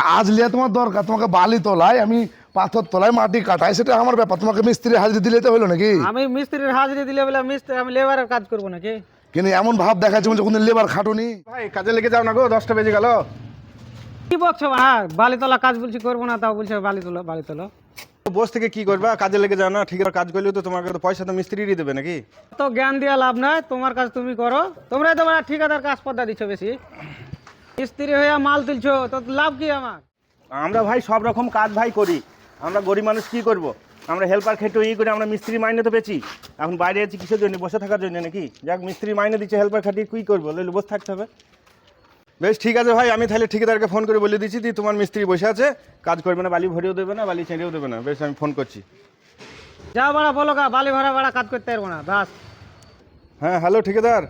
কাজ নিয়ে তোমার দরকার তোমাকে বালি তোলায় আমি পাথর তোলায় মাটি কাটাই সেটা আমার ব্যাপার। তোমাকে মিস্ত্রি হাজিরি দিলে তো হলো নাকি? আমি মিস্ত্রির হাজিরি দিলে বলে মিস্ত্রি আমি লেবারের কাজ করব নাকি? কিন্তু এমন ভাব দেখাচ্ছে মনে কোনদিন লেবার খাটুনি। ভাই কাজে লেগে যাও না গো দশটা বেজে গেল। কি বকছো? হ্যাঁ বালি তোলা কাজ বলছি করব না তাও বলছে বালি তোলো বালি তোলো। বস থেকে কি করবা? কাজে লেগে যাও না ঠিক আছে কাজ করলেও তো তোমাকে তো পয়সা তো মিস্ত্রিরই দেবে নাকি? তো জ্ঞান দেওয়া লাভ নাই তোমার কাজ তুমি করো। তোমরাই তোমার ঠিকাদার কাজ পদ্মা দিচ্ছ বেশি। মিস্ত্রি হয়ে মাল তুলছো তো লাভ কি আমার? আমরা ভাই সব রকম কাজ ভাই করি। আমরা গরিব মানুষ কি করব? আমরা হেল্পার খেটে ই করে আমরা মিস্ত্রি মাইনে তো পেয়েছি। এখন বাইরে আছি কিসের জন্য? বসে থাকার জন্য নাকি? যাক মিস্ত্রি মাইনে দিচ্ছে হেল্পার খাটিয়ে কি করব? লইলে বসে থাকতে হবে। বেশ ঠিক আছে ভাই আমি তাহলে ঠিকাদারকে ফোন করে বলে দিচ্ছি দি তোমার মিস্ত্রি বসে আছে কাজ করবে না বালি ভরেও দেবে না বালি ছেড়েও দেবে না। বেশ আমি ফোন করছি। যা বাড়া বলো গা বালি ভাড়া ভাড়া কাজ করতে পারব না বাস হ্যাঁ হ্যালো ঠিকাদার।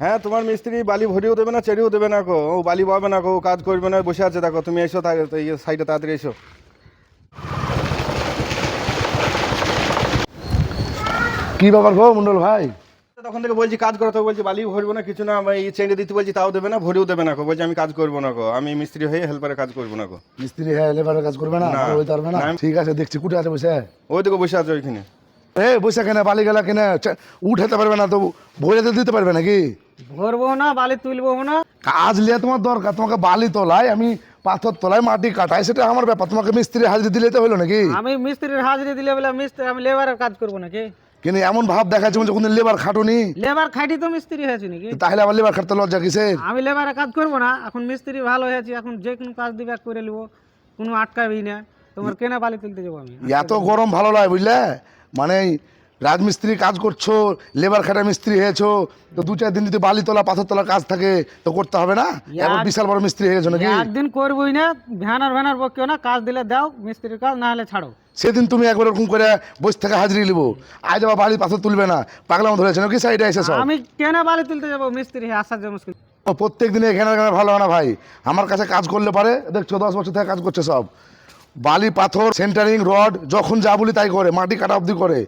হ্যাঁ তোমার মিস্ত্রি বালি ভরিও দেবে না চেড়েও দেবে না কো ও বালি পাবে না কো কাজ করবে না বসে আছে দেখো তুমি এসো সাইডে তাড়াতাড়ি এসো। কি ব্যাপার গো মন্ডল ভাই? তখন থেকে বলছি কাজ করো তো বলছি বালি ভরবো না কিছু না আমি চেঞ্জে দিতে বলছি তাও দেবে না ভরেও দেবে না কো বলছি আমি কাজ করব না কো আমি মিস্ত্রি হয়ে হেল্পারে কাজ করব না কো মিস্ত্রি হ্যাঁ লেবারের কাজ করবে না ওই পারবে না। ঠিক আছে দেখছি কুটে আছে বসে। ওই দিকে বসে আছে ওইখানে। এ বসে কেনে বালি গেলা কেনে উঠাতে পারবে না তো ভরে দিতে পারবে নাকি? ভরবো না বালি তুলবো না। কাজ লিয়ে তোমার দরকার তোমাকে বালি তোলায় আমি পাথর তোলায় মাটি কাটাই সেটা আমার ব্যাপার। তোমাকে মিস্ত্রি হাজিরি দিলে তো হলো নাকি? আমি মিস্ত্রির হাজিরি দিলে বলে মিস্ত্রি আমি লেবারের কাজ করব নাকি? কিন্তু এমন ভাব দেখাচ্ছে কোনদিন লেবার খাটুনি। লেবার খাইটি তো মিস্ত্রি হয়েছে নাকি? তাহলে আবার লেবার খাটতে লজ্জা কিসের? আমি লেবারের কাজ করব না এখন মিস্ত্রি ভালো হয়েছে এখন যে কোনো কাজ দিবে করে নেব কোনো আটকাবি না। তোমার কেনা বালি তুলতে যাব আমি। এত গরম ভালো লাগে বুঝলে? মানে রাজমিস্ত্রি কাজ করছ লেবার খাটা মিস্ত্রি হয়েছো তো দু চার দিন যদি বালি তোলা পাথর তোলা কাজ থাকে তো করতে হবে না? এবার বিশাল বড় মিস্ত্রি হয়ে গেছো নাকি? একদিন করবোই না ভ্যানার ভ্যানার বকিও না কাজ দিলে দাও মিস্ত্রির কাজ না হলে ছাড়ো। সেদিন তুমি একবার ওরকম করে বসে থেকে হাজিরি নিবো। আজ আবার বাড়ি পাথর তুলবে না পাগলাম ধরেছে নাকি? সাইডে এসে সব। আমি কেন বালি তুলতে যাব মিস্ত্রি আসার জন্য মুশকিল। প্রত্যেক দিনে এখানে এখানে ভালো হয় না ভাই। আমার কাছে কাজ করলে পারে দেখছ দশ বছর থেকে কাজ করছে সব। বালি পাথর সেন্টারিং রড যখন যা বলি তাই করে মাটি কাটা অবধি করে।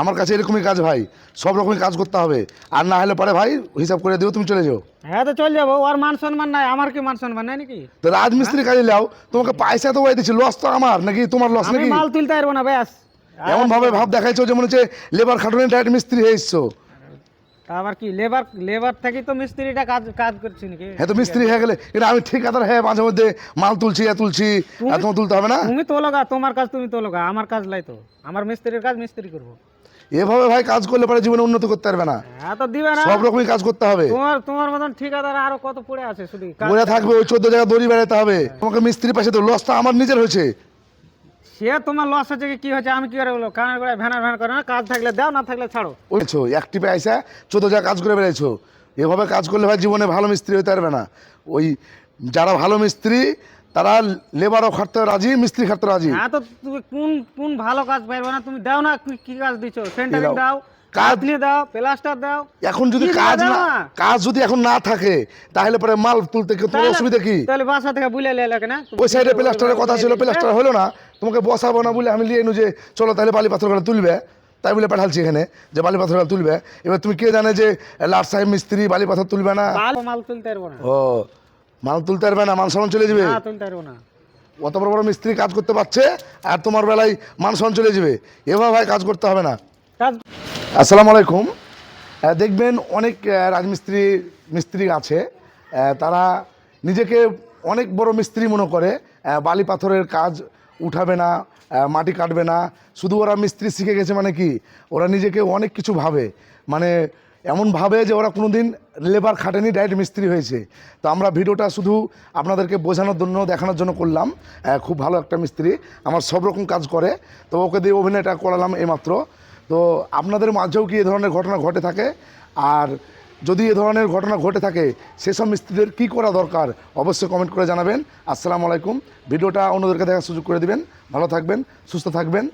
আমার কাছে এরকমই কাজ ভাই সব রকমই কাজ করতে হবে। আর না হলে পারে ভাই হিসাব করে দিও তুমি চলে যাও। হ্যাঁ তো চল যাব ওর মান সম্মান নাই আমার কি মান সম্মান নাই নাকি? তো রাজমিস্ত্রি কাজে লাও তোমাকে পয়সা তো ওই দিচ্ছি লস তো আমার নাকি তোমার লস আমি নাকি? মাল তুলতে পারব না ব্যাস। এমন ভাবে ভাব দেখাইছো যে মনে হচ্ছে লেবার খাটুনি ডাইরেক্ট মিস্ত্রি হয়ে এসছো আবার কি লেবার লেবার থেকেই তো মিস্ত্রিটা কাজ কাজ করছি নাকি? হ্যাঁ তো মিস্ত্রি হয়ে গেলে কিন্তু আমি ঠিক কথা হ্যাঁ মাঝে মধ্যে মাল তুলছি এ তুলছি আর তোমার তুলতে হবে না? তুমি তোলগা তোমার কাজ তুমি তোলগা আমার কাজ লাই তো। আমার মিস্ত্রির কাজ মিস্ত্রি করব। এভাবে ভাই কাজ করলে পারে জীবনে উন্নতি করতে পারবে না। হ্যাঁ তো দিবে না। সব রকমই কাজ করতে হবে। তোমার তোমার মতন ঠিকাদার আরও কত পড়ে আছে শুধু? বলে থাকবে ওই চোদ্দ জায়গা দড়ি বেড়াতে হবে। তোমাকে মিস্ত্রি পাশে তো লসটা আমার নিজের হয়েছে। সে তোমার লস হচ্ছে কি হয়েছে হচ্ছে আমি কি করে বলব? কানের গোড়ায় ভ্যানার ভ্যান করে না কাজ থাকলে দাও না থাকলে ছাড়ো। বুঝছ একটি পয়সা চোদ্দ জায়গা কাজ করে বেড়েছো এভাবে কাজ করলে ভাই জীবনে ভালো মিস্ত্রি হতে পারবে না। ওই যারা ভালো মিস্ত্রি তারা লেবারও খাটতে রাজি মিস্ত্রি খাটতে রাজি। হ্যাঁ তো তুমি কোন কোন ভালো কাজ পাইবে না তুমি দাও না কি কাজ দিছো? সেন্টারিং দাও। কাজ- কাজ দাও প্লাস্টার দাও। এখন যদি কাজ না? কাজ যদি এখন না থাকে তাহলে পরে মাল তুলতে কি- তোমার অসুবিধা কি? তাহলে বাসা থেকে বুলে লে কেন? ওই সাইডে প্লাস্টারের কথা ছিল প্লাস্টার হলো না। তোমাকে বসাবো না বলে আমি নিয়ে এনু যে চলো তাহলে বালি পাথর করে তুলবে। তাই বলে পাঠালছি এখানে যে বালি পাথর তুলবে। এবার তুমি কে জানে যে লাট সাহেব মিস্ত্রি বালি পাথর তুলবে না? মাল তুলতে পারব না। ও মাল তুলতে পারবে না মান সম্মান চলে যাবে? না তুলতে পারব না। অত বড় বড় মিস্ত্রি কাজ করতে পারছে আর তোমার বেলায় মান সম্মান চলে যাবে। এভাবে ভাই কাজ করতে হবে না। আসসালামু আলাইকুম। দেখবেন অনেক রাজমিস্ত্রি, মিস্ত্রি আছে। তারা নিজেকে অনেক বড় মিস্ত্রি মনে করে। বালি পাথরের কাজ উঠাবে না মাটি কাটবে না। শুধু ওরা মিস্ত্রি শিখে গেছে মানে কি? ওরা নিজেকে অনেক কিছু ভাবে। মানে এমন ভাবে যে ওরা কোনো দিন লেবার খাটেনি, ডাইরেক্ট মিস্ত্রি হয়েছে। তো আমরা ভিডিওটা শুধু আপনাদেরকে বোঝানোর জন্য, দেখানোর জন্য করলাম। খুব ভালো একটা মিস্ত্রি। আমার সব রকম কাজ করে। তো ওকে দিয়ে অভিনয়টা করালাম এইমাত্র। তো আপনাদের মাঝেও কি এ ধরনের ঘটনা ঘটে থাকে? আর যদি এ ধরনের ঘটনা ঘটে থাকে, সেসব মিস্ত্রিদের কি করা দরকার অবশ্যই কমেন্ট করে জানাবেন। আসসালামু আলাইকুম। ভিডিওটা অন্যদেরকে দেখার সুযোগ করে দিবেন। ভালো থাকবেন, সুস্থ থাকবেন।